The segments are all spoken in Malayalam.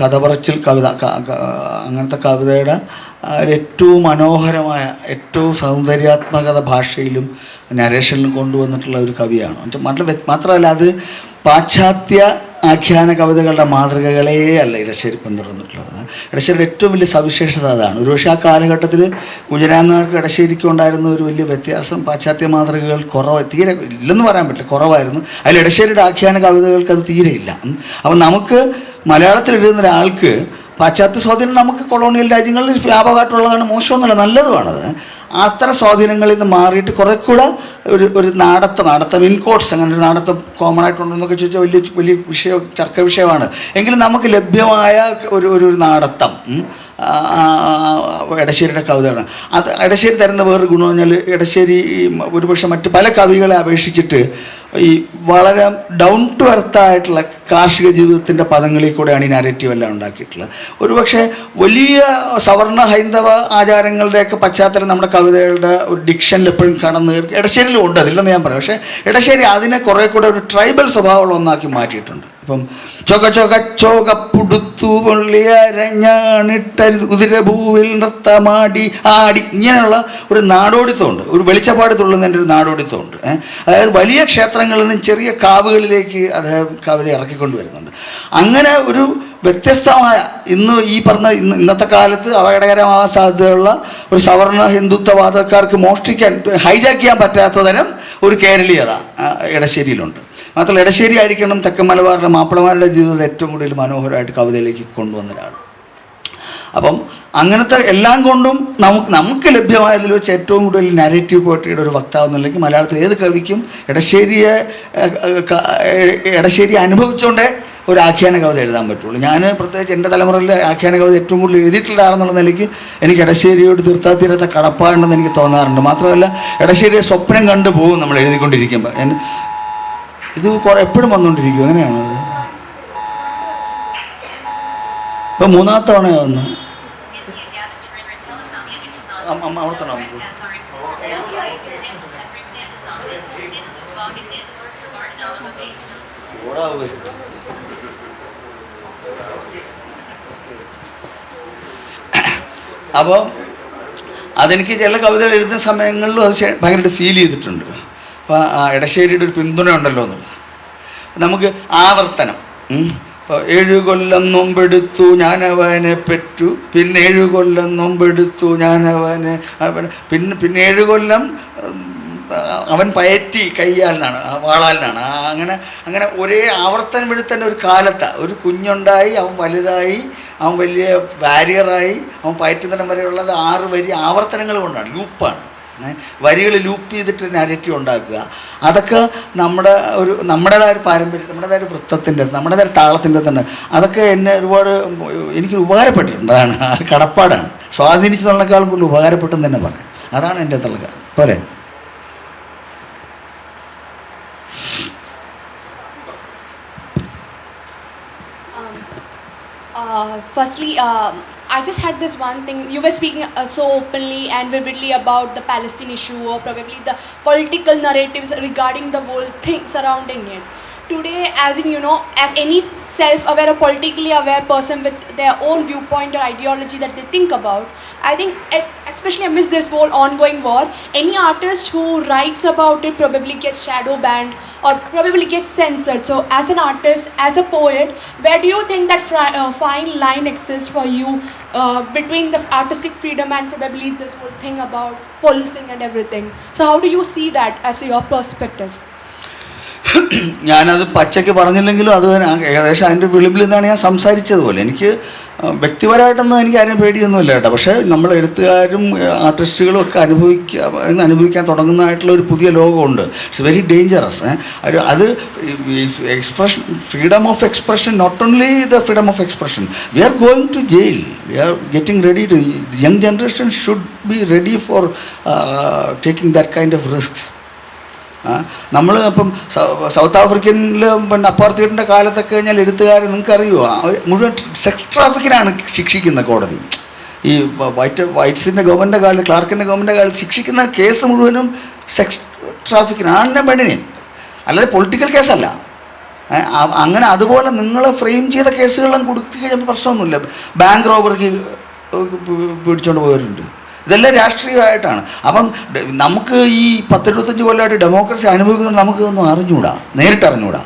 കഥ പറച്ചിൽ കവിത അങ്ങനത്തെ കവിതയുടെ ഏറ്റവും മനോഹരമായ ഏറ്റവും സൗന്ദര്യാത്മകത ഭാഷയിലും നരേഷനിലും കൊണ്ടുവന്നിട്ടുള്ള ഒരു കവിയാണ്. മാത്രമല്ല അത് പാശ്ചാത്യ ആഖ്യാന കവിതകളുടെ മാതൃകകളേ അല്ല ഇടശ്ശേരി പിന്തുടർന്നിട്ടുള്ളത് ഇടശ്ശേരിയുടെ ഏറ്റവും വലിയ സവിശേഷത അതാണ്. ഒരുപക്ഷെ ആ കാലഘട്ടത്തിൽ കുജരാനാർക്ക് ഇടശ്ശേരിക്ക് ഉണ്ടായിരുന്ന ഒരു വലിയ വ്യത്യാസം പാശ്ചാത്യ മാതൃകകൾ കുറവ് തീരെ ഇല്ലെന്ന് പറയാൻ പറ്റില്ല കുറവായിരുന്നു. അതിൽ ഇടശ്ശേരിയുടെ ആഖ്യാന കവിതകൾക്ക് അത് തീരെയില്ല. ഇല്ല അപ്പം നമുക്ക് മലയാളത്തിൽ എഴുതുന്ന ഒരാൾക്ക് പാശ്ചാത്യ സ്വാധീനം നമുക്ക് കൊളോണിയൽ രാജ്യങ്ങളിൽ വ്യാപകമായിട്ടുള്ളതാണ് മോശമൊന്നുമല്ല നല്ലതുമാണത്. അത്തരം സ്വാധീനങ്ങളിൽ നിന്ന് മാറിയിട്ട് കുറെ കൂടെ ഒരു ഒരു നാടത്തം നാടത്തം ഇൻകോട്ട്സ് അങ്ങനെ ഒരു നാടത്തം കോമൺ ആയിട്ടുണ്ടെന്നൊക്കെ ചോദിച്ചാൽ വലിയ വലിയ വിഷയം ചർക്ക വിഷയമാണ്. എങ്കിലും നമുക്ക് ലഭ്യമായ ഒരു ഒരു നാടത്തം എടശ്ശേരിയുടെ കവിതയാണ്. അത് ഇടശ്ശേരി തരുന്ന വേറൊരു ഗുണമെന്ന് പറഞ്ഞാൽ എടശ്ശേരി ഈ ഒരുപക്ഷെ മറ്റ് പല കവികളെ അപേക്ഷിച്ചിട്ട് ഈ വളരെ ഡൗൺ ടു എർത്ത് ആയിട്ടുള്ള കാർഷിക ജീവിതത്തിന്റെ പദങ്ങളിൽ കൂടെയാണ് ഈ നാരറ്റീവ് എല്ലാം ഉണ്ടാക്കിയിട്ടുള്ളത്. ഒരുപക്ഷെ വലിയ സവർണ ഹൈന്ദവ ആചാരങ്ങളുടെയൊക്കെ പശ്ചാത്തലം നമ്മുടെ കവിതകളുടെ ഒരു ഡിക്ഷനിൽ എപ്പോഴും കടന്ന് ഇടശ്ശേരിയിലും ഉണ്ട് അതില്ലെന്ന് ഞാൻ പറയാം. പക്ഷേ ഇടശ്ശേരി അതിനെ കുറേ കൂടെ ഒരു ട്രൈബൽ സ്വഭാവമുള്ള ഒന്നാക്കി മാറ്റിയിട്ടുണ്ട്. ഇപ്പം ചൊക ചൊക ചോക പുടുത്തു പൊള്ളിയരഞ്ഞാണിട്ടരുത് കുതിരഭൂവിൽ നൃത്തമാടി ആടി. ഇങ്ങനെയുള്ള ഒരു നാടോടിത്തമുണ്ട്. ഒരു വെളിച്ചപ്പാട് തുള്ളുന്നതിന്റെ ഒരു നാടോടിത്തമുണ്ട്. അതായത് വലിയ ക്ഷേത്രങ്ങളിൽ നിന്നും ചെറിയ കാവുകളിലേക്ക് അദ്ദേഹം കവിത ഇറക്കിക്കൊണ്ട് വരുന്നുണ്ട് അങ്ങനെ ഒരു വ്യത്യസ്തമായ ഇന്ന് ഈ പറഞ്ഞ ഇന്ന് ഇന്നത്തെ കാലത്ത് അപകടകരമാകാൻ സാധ്യതയുള്ള ഒരു സവർണ ഹിന്ദുത്വവാദക്കാർക്ക് മോഷ്ടിക്കാൻ ഹൈജാക്ക് ചെയ്യാൻ പറ്റാത്ത തരം ഒരു കേരളീയത ഇടശ്ശേരിയിലുണ്ട്. മാത്രമല്ല ഇടശ്ശേരി ആയിരിക്കണം തെക്കൻ മലബാറിലെ മാപ്പിളമാരുടെ ജീവിതത്തിൽ ഏറ്റവും കൂടുതൽ മനോഹരമായിട്ട് കവിതയിലേക്ക് കൊണ്ടുവന്ന അപ്പം അങ്ങനത്തെ എല്ലാം കൊണ്ടും നമുക്ക് നമുക്ക് ലഭ്യമായതിൽ വെച്ച് ഏറ്റവും കൂടുതൽ നാരേറ്റീവ് പോയിട്രിയുടെ ഒരു വക്താവ് എന്നുണ്ടെങ്കിൽ മലയാളത്തിൽ ഏത് കവിക്കും ഇടശ്ശേരിയെ ഇടശ്ശേരി അനുഭവിച്ചുകൊണ്ടേ ഒരു ആഖ്യാന കവിത എഴുതാൻ പറ്റുള്ളൂ. ഞാൻ പ്രത്യേകിച്ച് എന്റെ തലമുറയിലെ ആഖ്യാന കവിത ഏറ്റവും കൂടുതൽ എഴുതിയിട്ടുള്ളതാണെന്നുള്ള നിലയ്ക്ക് എനിക്ക് ഇടശ്ശേരിയോട് തീർത്താത്തീരത്തെ കടപ്പാടുണ്ടെന്ന് എനിക്ക് തോന്നാറുണ്ട്. മാത്രമല്ല ഇടശ്ശേരിയെ സ്വപ്നം കണ്ടു പോകും നമ്മൾ എഴുതിക്കൊണ്ടിരിക്കുമ്പോൾ ഇത് കുറെ എപ്പോഴും വന്നുകൊണ്ടിരിക്കും അങ്ങനെയാണ് ഇത് ഇപ്പം മൂന്നാമത്തെ തവണ വന്ന്. അമ്മ അമ്മ അവിടെ തന്നെ നമുക്ക് ഓടാവേ അപ്പോൾ അതെനിക്ക് ചില കവിതകൾ എഴുതുന്ന സമയങ്ങളിലും അത് ഭയങ്കരമായിട്ട് ഫീൽ ചെയ്തിട്ടുണ്ട്. അപ്പോൾ ഇടശ്ശേരിയുടെ ഒരു പിന്തുണ ഉണ്ടല്ലോ എന്നുള്ളത് നമുക്ക് ആവർത്തനം. ഇപ്പോൾ ഏഴു കൊല്ലം നൊമ്പെടുത്തു അവനെ പെറ്റു. പിന്നെ ഏഴു കൊല്ലം നൊമ്പെടുത്തു ഞാൻ അവനെ പിന്നെ പിന്നെ ഏഴു കൊല്ലം അവൻ പയറ്റി വാളാൽ നിന്നാണ് അങ്ങനെ അങ്ങനെ ഒരേ ആവർത്തനം എടുത്തന്നെ ഒരു കാലത്താണ് ഒരു കുഞ്ഞുണ്ടായി അവൻ വലുതായി അവൻ വലിയ ബാരിയറായി അവൻ പയറ്റുന്നിടം വരെയുള്ളത് ആറ് വരി ആവർത്തനങ്ങൾ കൊണ്ടാണ് ലൂപ്പാണ്. വരികൾ ലൂപ്പ് ചെയ്തിട്ട് നാരറ്റീവ് ഉണ്ടാക്കുക. അതൊക്കെ നമ്മുടെ ഒരു നമ്മുടേതായ ഒരു പാരമ്പര്യം നമ്മുടേതായ ഒരു വൃത്തത്തിന്റെ നമ്മുടേതായ താളത്തിന്റെ തന്നെ. അതൊക്കെ എന്നെ ഒരുപാട് എനിക്ക് ഉപകാരപ്പെട്ടിട്ടുണ്ട്. അതാണ് കടപ്പാടാണ്. സ്വാധീനിച്ചതിനേക്കാളും കൂടുതൽ ഉപകാരപ്പെട്ടെന്ന് തന്നെ പറയാം. അതാണ് എന്റെ തള്ളുക പോരെ. Firstly I just had this one thing. You were speaking uh, so openly and vividly about the Palestine issue or probably the political narratives regarding the whole thing surrounding it. Today, as in, you know, as any self aware or politically aware person with their own viewpoint or ideology that they think about, I think, especially amidst this whole ongoing war, any artist who writes about it probably gets shadow banned or probably gets censored. So, as an artist, as a poet, where do you think that fri- uh, fine line exists for you uh, between the artistic freedom and probably this whole thing about policing and everything? So, how do you see that as your perspective? ഞാനത് പച്ചയ്ക്ക് പറഞ്ഞില്ലെങ്കിലും അത് തന്നെ ഏകദേശം അതിന്റെ വിളിമ്പിൽ നിന്നാണ് ഞാൻ സംസാരിച്ചതുപോലെ എനിക്ക് ആ, വ്യക്തിപരമായിട്ടൊന്നും എനിക്ക് ആരും പേടിയൊന്നുമില്ല കേട്ടോ. പക്ഷേ നമ്മൾ എഴുത്തുകാരും ആർട്ടിസ്റ്റുകളും ഒക്കെ അനുഭവിക്കാൻ അനുഭവിക്കാൻ തുടങ്ങുന്നതായിട്ടുള്ള ഒരു പുതിയ ലോകമുണ്ട്. ഇറ്റ്സ് വെരി ഡേഞ്ചറസ് അത് expression freedom of expression not only the freedom of expression we are going to jail we are getting ready to young generation should be ready for taking that kind of risk നമ്മൾ അപ്പം സൗത്ത് ആഫ്രിക്കനിൽ പിന്നെ അപ്പാർത്തിയുടെ കാലത്തൊക്കെ കഴിഞ്ഞാൽ എഴുത്തുകാർ നിങ്ങൾക്ക് അറിയുമോ മുഴുവൻ സെക്സ് ട്രാഫിക്കിനാണ് ശിക്ഷിക്കുന്ന കോടതി ഈ വൈറ്റ് വൈറ്റ്സിന്റെ ഗവൺമെന്റ് കാലത്ത് ക്ലാർക്കിന്റെ ഗവൺമെന്റ് കാലത്ത് ശിക്ഷിക്കുന്ന കേസ് മുഴുവനും സെക്സ് ട്രാഫിക്കിന് ആണിനെ പെണ്ണിനെയും അല്ലാതെ പൊളിറ്റിക്കൽ കേസല്ല അങ്ങനെ അതുപോലെ നിങ്ങൾ ഫ്രെയിം ചെയ്ത കേസുകളെല്ലാം കൊടുത്തു കഴിഞ്ഞാൽ പ്രശ്നമൊന്നുമില്ല ബാങ്ക് റോബറിക്ക് പിടിച്ചോണ്ട് പോയവരുണ്ട് ഇതെല്ലാം രാഷ്ട്രീയമായിട്ടാണ്. അപ്പം നമുക്ക് ഈ പത്തെഴുപത്തഞ്ച് കൊല്ലമായിട്ട് ഡെമോക്രസി അനുഭവിക്കുന്നത് നമുക്ക് ഒന്നും അറിഞ്ഞുകൂടാ നേരിട്ട് അറിഞ്ഞുകൂടാ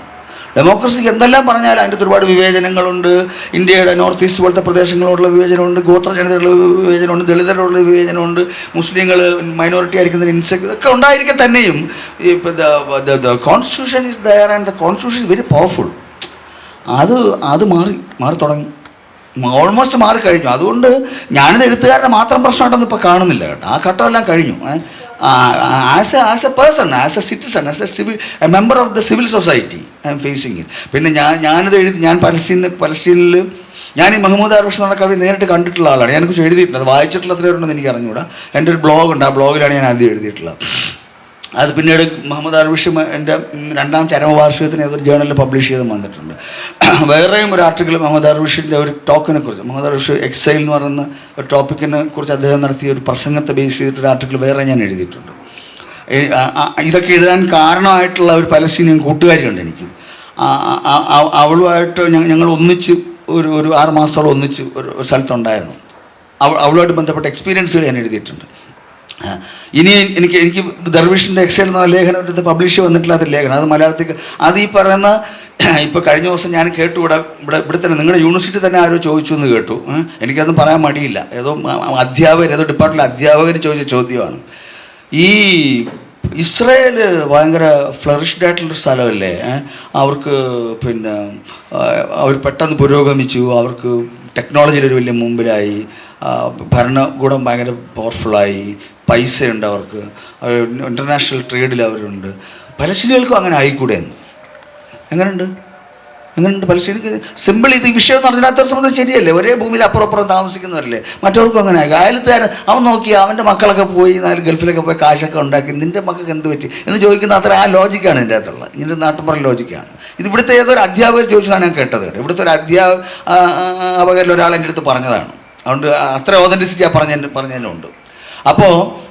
ഡെമോക്രസിക്ക് എന്തെല്ലാം പറഞ്ഞാലും അതിന്റെ ഒരുപാട് വിവേചനങ്ങളുണ്ട്. ഇന്ത്യയുടെ നോർത്ത് ഈസ്റ്റ് പോലത്തെ പ്രദേശങ്ങളോടുള്ള വിവേചനമുണ്ട് ഗോത്ര ജനതയുള്ള വിവേചനമുണ്ട് ദളിതരോടുള്ള വിവേചനമുണ്ട് മുസ്ലിങ്ങൾ മൈനോറിറ്റി ആയിരിക്കുന്നതിന് ഇൻസെക് ഒക്കെ ഉണ്ടായിരിക്കെ തന്നെയും. The constitution is there and the constitution is very powerful. അത് അത് മാറി മാറി തുടങ്ങി. ഓൾമോസ്റ്റ് മാറി കഴിഞ്ഞു. അതുകൊണ്ട് ഞാനിത് എഴുത്തുകാരുടെ മാത്രം പ്രശ്നമായിട്ടൊന്നും ഇപ്പോൾ കാണുന്നില്ല കേട്ടോ. ആ ഘട്ടമെല്ലാം കഴിഞ്ഞു. As a as a person as a citizen as a civil a member of the civil society I'm facing it പിന്നെ ഞാൻ ഞാനിത് എഴുതി ഞാൻ പലസ്തീൻ പലസ്തീനിൽ ഞാൻ ഈ മഹമ്മൂദ് അർബഷ് എന്ന കവി നേരിട്ട് കണ്ടിട്ടുള്ള ആളാണ്. ഞാനെക്കുറിച്ച് എഴുതിയിട്ടുണ്ട്. അത് വായിച്ചിട്ടുള്ള ഉണ്ടെന്ന് എനിക്ക് അറിഞ്ഞുകൂടാ. എന്റെ ഒരു ബ്ലോഗ് ഉണ്ട്. ആ ബ്ലോഗിലാണ് ഞാൻ ആദ്യം എഴുതിയിട്ടുള്ളത്. അത് പിന്നീട് മുഹമ്മദ് അർവിഷ് എന്റെ രണ്ടാം ചരമവാർഷികത്തിന് ഏതൊരു ജേണലിൽ പബ്ലിഷ് ചെയ്ത് വന്നിട്ടുണ്ട്. വേറെയും ഒരു ആർട്ടിക്കിൾ മുഹമ്മദ് അർവിഷിന്റെ ഒരു ടോക്കിനെ കുറിച്ച് മുഹമ്മദ് അർവിഷ് എക്സൈൽ എന്ന് പറയുന്ന ഒരു ടോപ്പിക്കിനെ കുറിച്ച് അദ്ദേഹം നടത്തിയ ഒരു പ്രസംഗത്തെ ബേസ് ചെയ്തിട്ടൊരു ആർട്ടിക്കിൾ വേറെ ഞാൻ എഴുതിയിട്ടുണ്ട്. ഇതൊക്കെ എഴുതാൻ കാരണമായിട്ടുള്ള ഒരു പലസ്തീനിയൻ കൂട്ടുകാരിയുണ്ട് എനിക്ക്. അവളുമായിട്ട് ഞങ്ങൾ ഒന്നിച്ച് ഒരു ഒരു ആറ് മാസത്തോളം ഒന്നിച്ച് ഒരു സ്ഥലത്തുണ്ടായിരുന്നു. അവ അവളുമായിട്ട് ബന്ധപ്പെട്ട എക്സ്പീരിയൻസുകൾ ഞാൻ എഴുതിയിട്ടുണ്ട്. ഇനി എനിക്ക് എനിക്ക് ദർവിഷിന്റെ എക്സൈൽ എന്ന ലേഖനം എടുത്ത് പബ്ലിഷ് വന്നിട്ടില്ലാത്ത ലേഖനം. അത് മലയാളത്തിൽ അത് ഈ പറയുന്ന ഇപ്പോൾ കഴിഞ്ഞ ദിവസം ഞാൻ കേട്ടു ഇവിടെ ഇവിടെ ഇവിടെ തന്നെ നിങ്ങളുടെ യൂണിവേഴ്സിറ്റി തന്നെ ആരോ ചോദിച്ചു എന്ന് കേട്ടു. എനിക്കതൊന്നും പറയാൻ മടിയില്ല. ഏതോ അധ്യാപകർ ഏതോ ഡിപ്പാർട്ട്മെന്റ് അധ്യാപകർ ചോദിച്ച ചോദ്യമാണ്. ഈ ഇസ്രയേൽ ഭയങ്കര ഫ്ലറിഷ്ഡ് ആയിട്ടുള്ളൊരു സ്ഥലമല്ലേ? അവർക്ക് പിന്നെ അവർ പെട്ടെന്ന് പുരോഗമിച്ചു അവർക്ക് ടെക്നോളജിയിൽ ഒരു വലിയ മുമ്പിലായി ഭരണകൂടം ഭയങ്കര പവർഫുള്ളായി പൈസയുണ്ട് അവർക്ക്. ഇന്റർനാഷണൽ ട്രേഡിൽ അവരുണ്ട്. പലസ്തീനികൾക്കും അങ്ങനെ ആയിക്കൂടെ എന്ന് എങ്ങനെയുണ്ട് എങ്ങനെയുണ്ട് പലശ്ശേരിക്ക്? സിമ്പിൾ ഇത് ഈ വിഷയം എന്ന് പറഞ്ഞാൽ സംബന്ധിച്ച് ശരിയല്ലേ? ഒരേ ഭൂമിയിൽ അപ്പുറപ്പുറം അപ്പുറം താമസിക്കുന്നവരല്ലേ? മറ്റവർക്കും അങ്ങനെ. അയലത്തുകാരൻ അവൻ നോക്കി അവന്റെ മക്കളൊക്കെ പോയി നാല് ഗൾഫിലൊക്കെ പോയി കാശൊക്കെ ഉണ്ടാക്കി നിന്റെ മക്കൾക്ക് എന്ത് പറ്റി? എന്ന് ചോദിക്കുന്ന അത്ര ആ ലോജിക്കാണ് എന്റെ അകത്തുള്ള ഇതിന്റെ നാട്ടുമ്പുറ ലോജിക്കാണ് ഇത് ഇവിടുത്തെ ഏതൊരു അധ്യാപകർ ചോദിച്ചതാണ് ഞാൻ കേട്ടത് കേട്ടോ. ഇവിടുത്തെ ഒരു അധ്യാപകരിൽ ഒരാൾ എന്റെ അടുത്ത് പറഞ്ഞതാണ്. അതുകൊണ്ട് അത്ര ഓതന്റിസിറ്റി ആ പറഞ്ഞ പറഞ്ഞതിനുണ്ട് അപ്പോൾ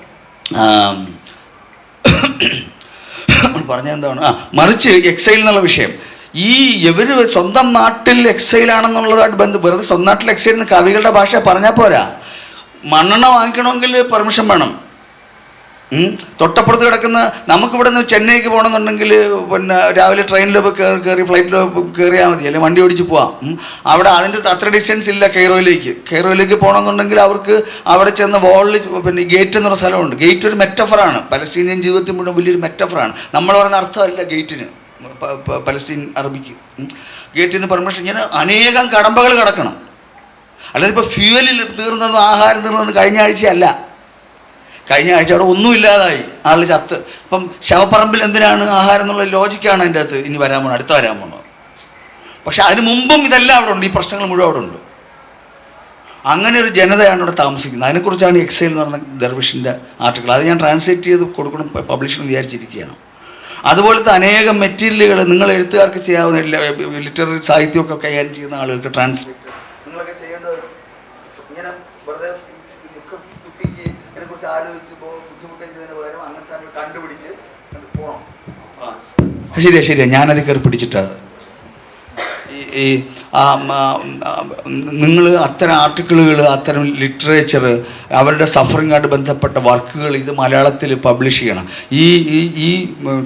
പറഞ്ഞെന്താണ് ആ മറിച്ച് എക്സൈൽ എന്നുള്ള വിഷയം. ഈ ഇവർ സ്വന്തം നാട്ടിൽ എക്സൈലാണെന്നുള്ളതായിട്ട് ബന്ധം വെറുതെ സ്വന്തം നാട്ടിൽ എക്സൈൽ എന്ന് കവികളുടെ ഭാഷ പറഞ്ഞാൽ പോരാ. മണ്ണെണ്ണ വാങ്ങിക്കണമെങ്കിൽ പെർമിഷൻ വേണം. തൊട്ടപ്പുറത്ത് കിടക്കുന്ന നമുക്കിവിടെ നിന്ന് ചെന്നൈക്ക് പോകണമെന്നുണ്ടെങ്കിൽ പിന്നെ രാവിലെ ട്രെയിനിൽ കയറി കയറി ഫ്ലൈറ്റിൽ കയറിയാൽ മതി. അല്ലെങ്കിൽ വണ്ടി ഓടിച്ച് പോവാം. അവിടെ അതിന്റെ അത്ര ഡിസ്റ്റൻസ് ഇല്ല കെയ്റോയിലേക്ക്. കെയ്റോയിലേക്ക് പോകണമെന്നുണ്ടെങ്കിൽ അവർക്ക് അവിടെ ചെന്ന് വാളിൽ പിന്നെ ഗേറ്റ് എന്ന് പറഞ്ഞ സ്ഥലമുണ്ട്. ഗേറ്റ് ഒരു മെറ്റഫറാണ് പലസ്തീനിയൻ ജീവിതത്തിൽ മുഴുവൻ വലിയൊരു മെറ്റഫറാണ് നമ്മൾ പറയുന്ന അർത്ഥമല്ല ഗേറ്റിന് പലസ്തീൻ അറബിക്ക്. ഗേറ്റിൽ നിന്ന് പെർമിഷൻ ഇങ്ങനെ അനേകം കടമ്പകൾ കിടക്കണം. അല്ലാതെ ഇപ്പോൾ ഫ്യൂവലിൽ തീർന്നതും ആഹാരം തീർന്നതും കഴിഞ്ഞ ആഴ്ചയല്ല. കഴിഞ്ഞ ആഴ്ച അവിടെ ഒന്നും ഇല്ലാതായി. ആൾ ചത്ത്. അപ്പം ശവപ്പറമ്പിൽ എന്തിനാണ് ആഹാരം എന്നുള്ള ലോജിക്കാണ് അതിന്റെ അകത്ത്. ഇനി വരാൻ പോണത് അടുത്ത വരാൻ പോണത്. പക്ഷെ അതിന് മുമ്പും ഇതെല്ലാം അവിടെ ഉണ്ട്. ഈ പ്രശ്നങ്ങൾ മുഴുവൻ അവിടെ ഉണ്ട്. അങ്ങനെ ഒരു ജനതയാണ് ഇവിടെ താമസിക്കുന്നത്. അതിനെക്കുറിച്ചാണ് എക്സൈൽ എന്ന് പറഞ്ഞ ദർവിഷിന്റെ ആർട്ടിക്കിൾ അത് ഞാൻ ട്രാൻസ്ലേറ്റ് ചെയ്ത് കൊടുക്കണം പബ്ലിഷ് വിചാരിച്ചിരിക്കുകയാണ്. അതുപോലത്തെ അനേകം മെറ്റീരിയലുകൾ നിങ്ങൾ എഴുത്തുകാർക്ക് ചെയ്യാവുന്ന ലിറ്റററി സാഹിത്യമൊക്കെ കൈകാര്യം ചെയ്യുന്ന ആളുകൾക്ക് ട്രാൻസ്ലേറ്റ് നിങ്ങളൊക്കെ ചെയ്യേണ്ടത് ഇങ്ങനെ വെറുതെ ഇതിനെക്കുറിച്ച് ആലോചിച്ച് ബുദ്ധിമുട്ടുന്നതിന് പകരം അങ്ങനെ സാധനങ്ങൾ കണ്ടുപിടിച്ച് പോണം. പോകണം ശരിയാ ശരിയാ. ഞാനത് കയറി പിടിച്ചിട്ടത് ഈ നിങ്ങൾ അത്തരം ആർട്ടിക്കിളുകൾ അത്തരം ലിറ്ററേച്ചർ അവരുടെ സഫറിങ്ങായിട്ട് ബന്ധപ്പെട്ട വർക്കുകൾ ഇത് മലയാളത്തിൽ പബ്ലിഷ് ചെയ്യണം. ഈ ഈ ഈ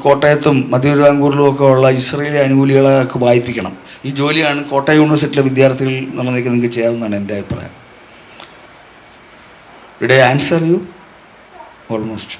കോട്ടയത്തും മധ്യതിരുവിതാംകൂറിലും ഒക്കെ ഉള്ള ഇസ്രയേലി അനുകൂലികളൊക്കെ വായിപ്പിക്കണം. ഈ ജോലിയാണ് കോട്ടയം യൂണിവേഴ്സിറ്റിയിലെ വിദ്യാർത്ഥികൾ നിലയ്ക്ക് നിങ്ങൾക്ക് ചെയ്യാവുന്നതാണ് എന്റെ അഭിപ്രായം. Did I answer you almost